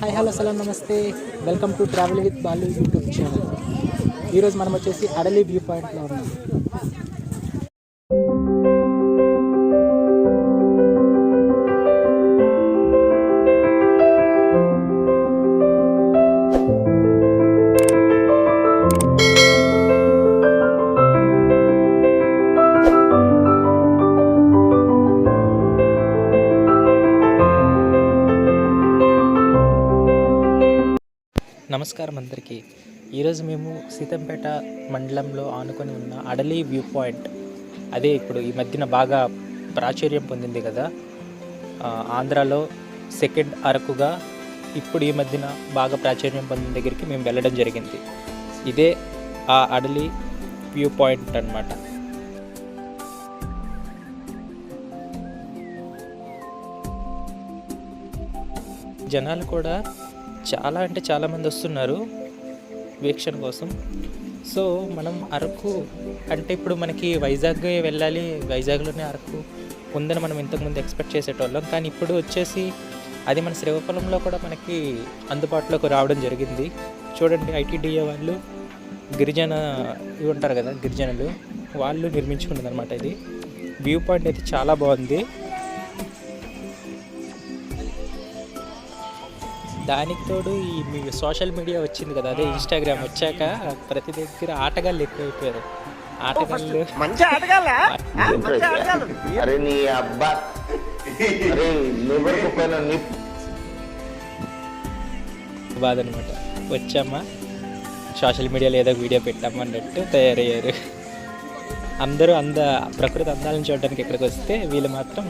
Hi hello Salam namaste. Welcome to travel with Balu YouTube channel. ఈరోజు మనం వచ్చేసి అడలి view పాయింట్లో ఉన్నాం. నమస్కారం అందరికీ. ఈరోజు మేము సీతంపేట మండలంలో ఆనుకొని ఉన్న అడలి వ్యూ పాయింట్. అదే ఇప్పుడు ఈ మధ్యన బాగా ప్రాచుర్యం పొందింది కదా. ఆంధ్రాలో సెకండ్ అరకుగా ఇప్పుడు ఈ మధ్యన బాగా ప్రాచుర్యం పొందిన దగ్గరికి మేము వెళ్ళడం జరిగింది. ఇదే ఆ అడలి వ్యూ పాయింట్ అన్నమాట. జనాలు కూడా చాలా అంటే చాలామంది వస్తున్నారు వీక్షణ కోసం. సో మనం అరకు అంటే ఇప్పుడు మనకి వైజాగ్ వెళ్ళాలి. వైజాగ్లోనే అరకు ఉందని మనం ఇంతకుముందు ఎక్స్పెక్ట్ చేసేటోళ్ళం. కానీ ఇప్పుడు వచ్చేసి అది మన శ్రీకాకుళంలో కూడా మనకి అందుబాటులోకి రావడం జరిగింది. చూడండి ఐటీడీఏ వాళ్ళు గిరిజన ఇవి ఉంటారు కదా గిరిజనులు వాళ్ళు నిర్మించుకున్నది అనమాట ఇది. వ్యూ పాయింట్ అయితే చాలా బాగుంది. దానికి తోడు ఈ మీ సోషల్ మీడియా వచ్చింది కదా అదే ఇన్స్టాగ్రామ్ వచ్చాక ప్రతి దగ్గర ఆటగాళ్ళు ఎక్కువైపోయారు. ఆటగాళ్ళు మంచి ఆటగాళ్ళ? అరే నీ అబ్బా. అరే బాధ అనమాట వచ్చామా? సోషల్ మీడియాలో ఏదో వీడియో పెట్టామా అన్నట్టు తయారయ్యారు. అందరూ అంద ప్రకృతి అందాలను చూడడానికి ఇక్కడికి వస్తే వీళ్ళు మాత్రం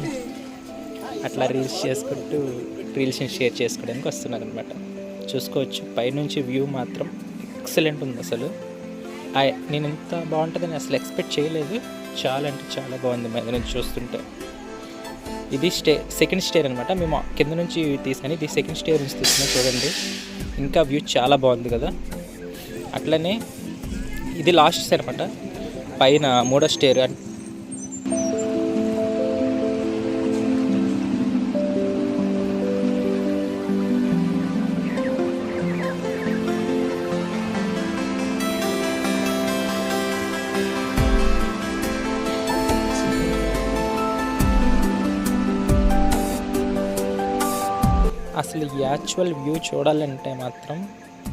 అట్లా రీల్స్ చేసుకుంటూ రీల్స్ని షేర్ చేసుకోవడానికి వస్తున్నారు అనమాట చూసుకోవచ్చు. పైనుంచి వ్యూ మాత్రం ఎక్సలెంట్ ఉంది అసలు. నేను ఇంత బాగుంటుందని అసలు ఎక్స్పెక్ట్ చేయలేదు. చాలా అంటే చాలా బాగుంది మీద నుంచి చూస్తుంటే. ఇది స్టే సెకండ్ స్టేర్ అనమాట మేము కింద నుంచి తీసాను ఇది సెకండ్ స్టేర్ నుంచి తీసిన చూడండి. ఇంకా వ్యూ చాలా బాగుంది కదా. అట్లనే ఇది లాస్ట్ స్టేర్ అనమాట పైన మూడో స్టేర్ అసలు యాక్చువల్ వ్యూ చూడాలంటే మాత్రం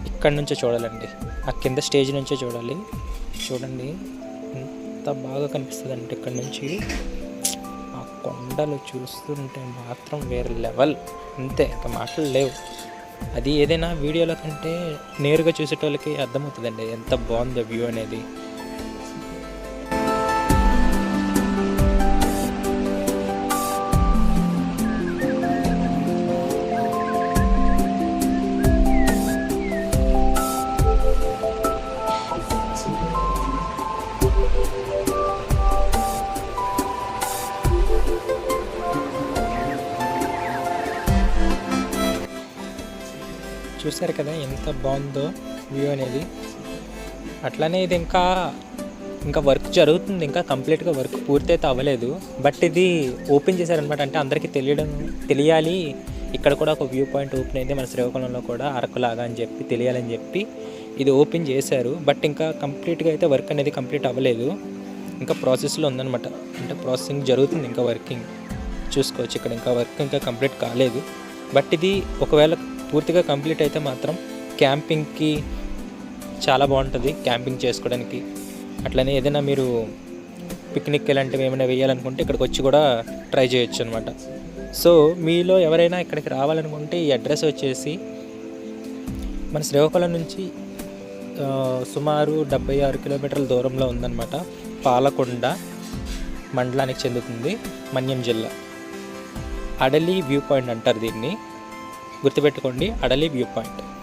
ఇక్కడ నుంచే చూడాలండి. ఆ కింద స్టేజ్ నుంచే చూడాలి. చూడండి ఎంత బాగా కనిపిస్తుంది అంటే ఇక్కడ నుంచి. ఆ కొండలు చూస్తుంటే మాత్రం వేరే లెవెల్ అంతే ఇంకా మాటలు లేవు. అది ఏదైనా వీడియోల కంటే నేరుగా చూసేటోళ్ళకి అర్థమవుతుందండి ఎంత బాగుందో వ్యూ అనేది. చూసారు కదా ఎంత బాగుందో వ్యూ అనేది. అట్లానే ఇది ఇంకా ఇంకా వర్క్ జరుగుతుంది ఇంకా కంప్లీట్గా వర్క్ పూర్తయితే అవ్వలేదు. బట్ ఇది ఓపెన్ చేశారనమాట అంటే అందరికీ తెలియడం తెలియాలి. ఇక్కడ కూడా ఒక వ్యూ పాయింట్ ఓపెన్ అయింది మన శ్రీకాకుళంలో కూడా అరకులాగా అని చెప్పి తెలియాలని చెప్పి ఇది ఓపెన్ చేశారు. బట్ ఇంకా కంప్లీట్గా అయితే వర్క్ అనేది కంప్లీట్ అవ్వలేదు. ఇంకా ప్రాసెస్లో ఉందన్నమాట అంటే ప్రాసెసింగ్ జరుగుతుంది ఇంకా వర్కింగ్. చూసుకోవచ్చు ఇక్కడ ఇంకా వర్క్ ఇంకా కంప్లీట్ కాలేదు. బట్ ఇది ఒకవేళ పూర్తిగా కంప్లీట్ అయితే మాత్రం క్యాంపింగ్కి చాలా బాగుంటుంది క్యాంపింగ్ చేసుకోవడానికి. అట్లనే ఏదైనా మీరు పిక్నిక్ ఇలాంటివి ఏమైనా వేయాలనుకుంటే ఇక్కడికి వచ్చి కూడా ట్రై చేయొచ్చు అనమాట సో మీలో ఎవరైనా ఇక్కడికి రావాలనుకుంటే ఈ అడ్రస్ వచ్చేసి మన శ్రీకాకుళం నుంచి సుమారు డెబ్బై ఆరు కిలోమీటర్ల దూరంలో ఉందన్నమాట. పాలకొండ మండలానికి చెందుతుంది మన్యం జిల్లా. అడలి వ్యూ పాయింట్ అంటారు దీన్ని. గుర్తుపెట్టుకోండి అడలి వ్యూ పాయింట్